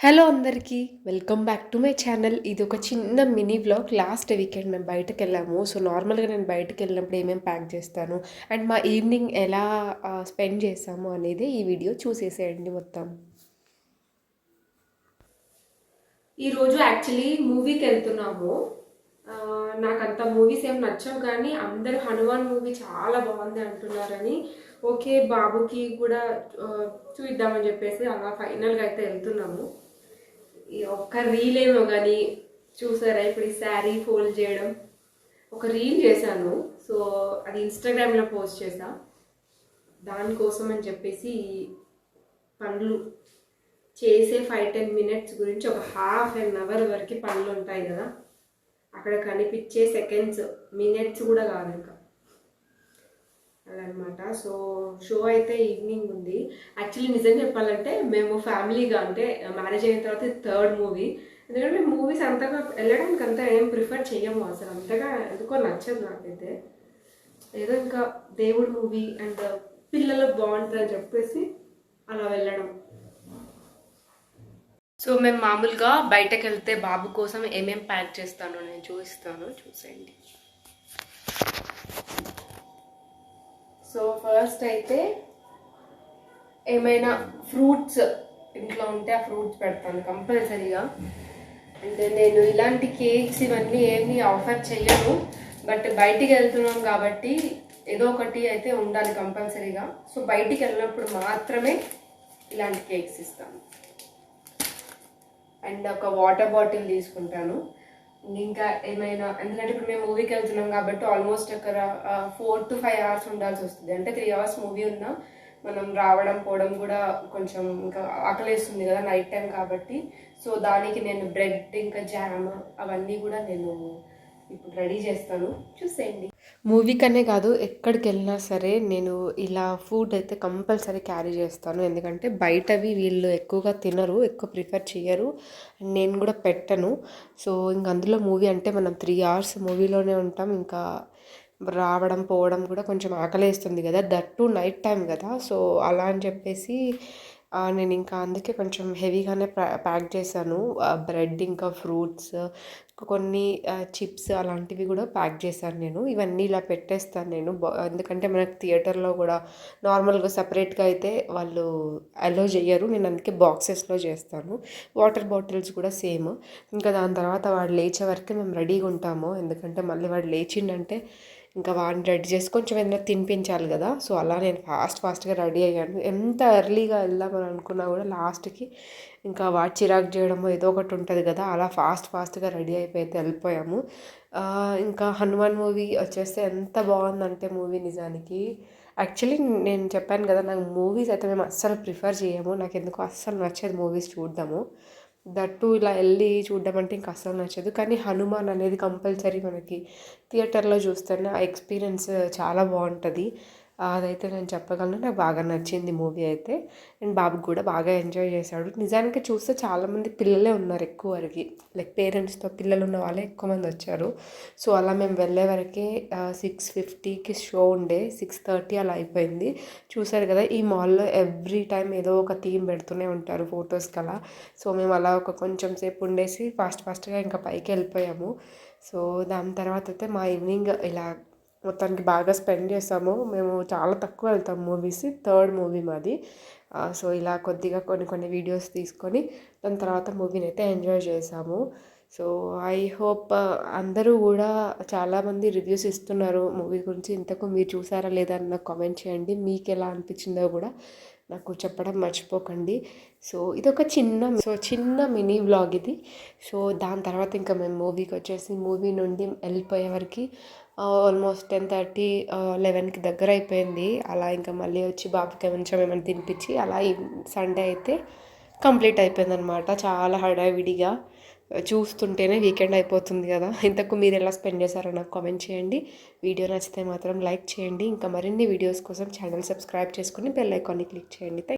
Hello అందరికీ welcome back to my channel ఇది ఒక చిన్న మినీ వ్లాగ్ లాస్ట్ వీకెండ్ మేము బయటకు వెళ్ళాము సో నార్మల్గా నేను బయటకు వెళ్ళినప్పుడు ఏమేమి ప్యాక్ చేస్తాను అండ్ మా ఈవినింగ్ ఎలా స్పెండ్ చేసాము అనేది ఈ వీడియో చూసేసేయండి మొత్తం. ఈరోజు యాక్చువల్లీ మూవీకి వెళ్తున్నాము. నాకు అంత మూవీస్ ఏం నచ్చవు కానీ అందరూ హనుమాన్ మూవీ చాలా బాగుంది అంటున్నారని. ఓకే బాబుకి కూడా చూద్దామని చెప్పేసి అలా ఫైనల్గా అయితే వెళ్తున్నాము. ఒక్క రీల్ ఏమో కానీ చూసారా ఇప్పుడు ఈ శారీ ఫోల్డ్ చేయడం? ఒక రీల్ చేశాను. సో అది ఇన్స్టాగ్రామ్లో పోస్ట్ చేసా దానికోసం అని చెప్పేసి పండ్లు పనులు చేసే ఫైవ్ టెన్ మినిట్స్ గురించి ఒక హాఫ్ అన్ అవర్ వరకు పనులు ఉంటాయి కదా అక్కడ కనిపించే సెకండ్స్ మినిట్స్ కూడా కాదు ఇంకా. అనమాట సో షో అయితే ఈవినింగ్ ఉంది. యాక్చువల్లీ నిజం చెప్పాలంటే మేము ఫ్యామిలీగా అంటే మ్యారేజ్ అయిన తర్వాత థర్డ్ మూవీ ఎందుకంటే మేము మూవీస్ అంతగా వెళ్ళడానికి అంతా ఏం ప్రిఫర్ చేయము అసలు. అంతగా ఎందుకో నచ్చదు నాకైతే. ఏదో ఇంకా దేవుడు మూవీ అండ్ పిల్లలకు బాగుంటుంది అని చెప్పేసి అలా వెళ్ళడం. సో మేము మామూలుగా బయటకు వెళ్తే బాబు కోసం ఏమేం ప్యాక్ చేస్తానో నేను చూపిస్తాను. చూసేయండి. సో ఫస్ట్ అయితే ఏమైనా ఫ్రూట్స్ ఇంట్లో ఉంటే ఆ ఫ్రూట్స్ పెడతాను కంపల్సరీగా. అంటే నేను ఇలాంటి కేక్స్ ఇవన్నీ ఏమీ ఆఫర్ చేయను. బట్ బయటికి వెళ్తున్నాం కాబట్టి ఏదో ఒకటి అయితే ఉండాలి కంపల్సరీగా. సో బయటికి వెళ్ళినప్పుడు మాత్రమే ఇలాంటి కేక్స్ ఇస్తాను. అండ్ ఒక వాటర్ బాటిల్ తీసుకుంటాను. ఇంకా ఏమైనా ఎందుకంటే ఇప్పుడు మేము మూవీకి వెళ్తున్నాం కాబట్టి ఆల్మోస్ట్ అక్కడ ఫోర్ టు ఫైవ్ అవర్స్ ఉండాల్సి వస్తుంది. అంటే త్రీ అవర్స్ మూవీ ఉన్నా మనం రావడం పోవడం కూడా కొంచెం ఇంకా ఆకలేస్తుంది కదా నైట్ టైం కాబట్టి. సో దానికి నేను బ్రెడ్ ఇంకా జామ్ అవన్నీ కూడా నేను ఇప్పుడు రెడీ చేస్తాను. చూసేయండి. మూవీకనే కాదు ఎక్కడికి వెళ్ళినా సరే నేను ఇలా ఫుడ్ అయితే కంపల్సరీ క్యారీ చేస్తాను. ఎందుకంటే బయటవి వీళ్ళు ఎక్కువగా తినరు ఎక్కువ ప్రిఫర్ చేయరు అండ్ నేను కూడా పెట్టను. సో ఇంక అందులో మూవీ అంటే మనం త్రీ అవర్స్ మూవీలోనే ఉంటాం. ఇంకా రావడం పోవడం కూడా కొంచెం ఆకలేస్తుంది కదా. దట్ టు నైట్ టైం కదా. సో అలా అని చెప్పేసి నేను ఇంకా అందుకే కొంచెం హెవీగానే ప్యాక్ చేశాను. బ్రెడ్ ఇంకా ఫ్రూట్స్ కొన్ని చిప్స్ అలాంటివి కూడా ప్యాక్ చేశాను నేను. ఇవన్నీ ఇలా పెట్టేస్తాను నేను. ఎందుకంటే మనకు థియేటర్లో కూడా నార్మల్గా సపరేట్గా అయితే వాళ్ళు అలో చేయరు నేను అందుకే బాక్సెస్లో చేస్తాను. వాటర్ బాటిల్స్ కూడా సేమ్. ఇంకా దాని తర్వాత వాడు లేచే వరకు మేము రెడీగా ఉంటాము. ఎందుకంటే మళ్ళీ వాడు లేచిండంటే ఇంకా వాడిని రెడీ చేసి కొంచెం ఏదైనా తినిపించాలి కదా. సో అలా నేను ఫాస్ట్ ఫాస్ట్గా రెడీ అయ్యాను. ఎంత ఎర్లీగా వెళ్దామని అనుకున్నా కూడా లాస్ట్కి ఇంకా వాడు చిరాకు చేయడమో ఏదో ఒకటి ఉంటుంది కదా. అలా ఫాస్ట్ ఫాస్ట్గా రెడీ అయిపోయి అయితే వెళ్ళిపోయాము ఇంకా హనుమాన్ మూవీ వచ్చేస్తే ఎంత బాగుందంటే మూవీ నిజానికి. యాక్చువల్లీ నేను చెప్పాను కదా నాకు మూవీస్ అయితే మేము అస్సలు ప్రిఫర్ చేయము. నాకు ఎందుకో అస్సలు నచ్చేది మూవీస్ చూడడము. దట్టు ఇలా వెళ్ళి చూడడం అంటే ఇంకా అస్సలు నచ్చదు. కానీ హనుమాన్ అనేది కంపల్సరీ మనకి థియేటర్లో చూస్తేనే ఆ ఎక్స్పీరియన్స్ చాలా బాగుంటుంది. అదైతే నేను చెప్పగలను. నాకు బాగా నచ్చింది మూవీ అయితే. అండ్ బాబుకి కూడా బాగా ఎంజాయ్ చేశాడు. నిజానికి చూస్తే చాలామంది పిల్లలే ఉన్నారు ఎక్కువ వరకు. లైక్ పేరెంట్స్తో పిల్లలు ఉన్న వాళ్ళే ఎక్కువ మంది వచ్చారు. సో అలా మేము వెళ్ళే వరకే సిక్స్ ఫిఫ్టీకి షో ఉండే. సిక్స్ థర్టీ అలా అయిపోయింది. చూసారు కదా ఈ మాల్లో ఎవ్రీ టైం ఏదో ఒక థీమ్ పెడుతూనే ఉంటారు ఫొటోస్కి అలా. సో మేము అలా ఒక కొంచెం సేపు ఉండేసి ఫాస్ట్ ఫాస్ట్గా ఇంకా పైకి వెళ్ళిపోయాము. సో దాని తర్వాత అయితే మా ఈవినింగ్ ఇలా మొత్తానికి బాగా స్పెండ్ చేసాము. మేము చాలా తక్కువ వెళ్తాం మూవీస్ థర్డ్ మూవీ మాది. సో ఇలా కొద్దిగా కొన్ని కొన్ని వీడియోస్ తీసుకొని దాని తర్వాత మూవీని అయితే ఎంజాయ్ చేసాము. సో ఐ హోప్ అందరూ కూడా చాలామంది రివ్యూస్ ఇస్తున్నారు మూవీ గురించి. ఇంతకు మీరు చూసారా లేదా అని నాకు కామెంట్ చేయండి. మీకు ఎలా అనిపించిందో కూడా నాకు చెప్పడం మర్చిపోకండి. సో ఇది ఒక చిన్న సో చిన్న మినీ వ్లాగ్ ఇది. సో దాని తర్వాత ఇంకా మేము మూవీకి వచ్చేసి మూవీ నుండి వెళ్ళిపోయే వరకు ఆల్మోస్ట్ టెన్ థర్టీ లెవెన్కి దగ్గర అయిపోయింది. అలా ఇంకా మళ్ళీ వచ్చి బాబుకి కొంచెం ఏమైనా తినిపించి అలా సండే అయితే కంప్లీట్ అయిపోయింది అనమాట చాలా హడావిడిగా చూస్తుంటేనే వీకెండ్ అయిపోతుంది కదా. ఇంతకు మీరు ఎలా స్పెండ్ చేశారో నాకు కామెంట్ చేయండి. వీడియో నచ్చితే మాత్రం లైక్ చేయండి. ఇంకా మరిన్ని వీడియోస్ కోసం ఛానల్ సబ్స్క్రైబ్ చేసుకుని బెల్ ఐకాన్ని క్లిక్ చేయండి.